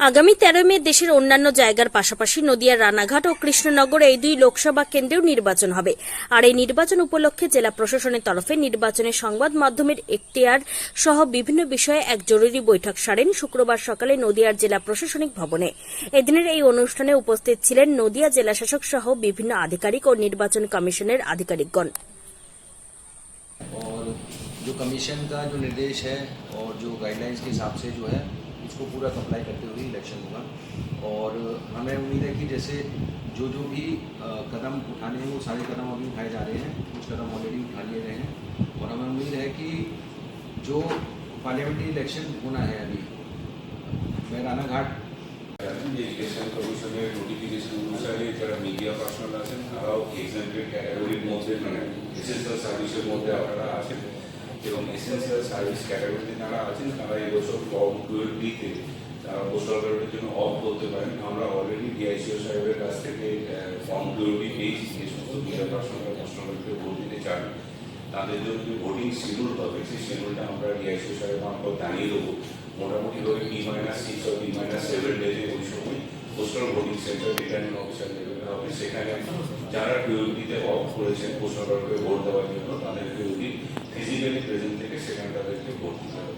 আগামী তেরো মে দেশের অন্যান্য জায়গার পাশাপাশি নদিয়ার রানাঘাট ও কৃষ্ণনগর এই দুই লোকসভা কেন্দ্রেও নির্বাচন হবে আর এই নির্বাচন উপলক্ষে জেলা প্রশাসনের তরফে নির্বাচনের সংবাদ মাধ্যমের এখতিয়ার সহ বিভিন্ন বিষয়ে এক জরুরি বৈঠক সারেন শুক্রবার সকালে নদিয়ার জেলা প্রশাসনিক ভবনে এদিনের এই অনুষ্ঠানে উপস্থিত ছিলেন নদিয়া জেলাশাসক সহ বিভিন্ন আধিকারিক ও নির্বাচন কমিশনের আধিকারিকগণ और जो कमीशन का जो निर्देश है और जो गाइडलाइंस के हिसाब से जो है इसको पूरा कंप्लाई करते हुए इलेक्शन होगा और हमें उम्मीद है कि जैसे जो जो भी अ, कदम उठाने हैं वो सारे कदम अभी उठाए जा रहे हैं कुछ कदम ऑलरेडी उठा लिए गए हैं और हमें उम्मीद है कि जो पार्लियामेंट्री इलेक्शन होना है अभी मैं রানাঘাট যে ইলেকশন কমিশনের নোটিফিকেশন অনুসারে যারা মিডিয়া পার্সোনাল আছেন তারাও এক্সাম্পটেড ক্যাটাগরির মধ্যে মানে এসেন্সিয়াল সার্ভিসের মধ্যে আপনারা আছেন এবং এসেন্সিয়াল সার্ভিস ক্যাটাগরিতে যারা আছেন তারা এবছর ফর্ম টুয়েলভ ডিতে তারা জন্য অফ করতে পারেন। আমরা অলরেডি ডিআইসিও সাহেবের কাছ থেকে ফর্ম ডি পেয়েছি যে সমস্ত মিডিয়া পার্সোনাল পার্সোনালকে ভোট দিতে চান, তাদের জন্য যে ভোটিং শিডিউল হবে, সেই শিডিউলটা আমরা ডিআইসিও সাহেব মারফত জানিয়ে দেবো। মোটামুটি ধরে বি মাইনাস সিক্স ও বি মাইনাস সেভেন ডেজে ওই সময় postal voting centre returning officer লেভেলে হবে। সেখানে যারা পিওরিটিতে অফ করেছেন ব্যালটে ভোট দেওয়ার জন্য, তাদেরকে ওই ফিজিক্যালি প্রেজেন্ট থেকে সেখানে তাদেরকে ভোট দিতে হবে।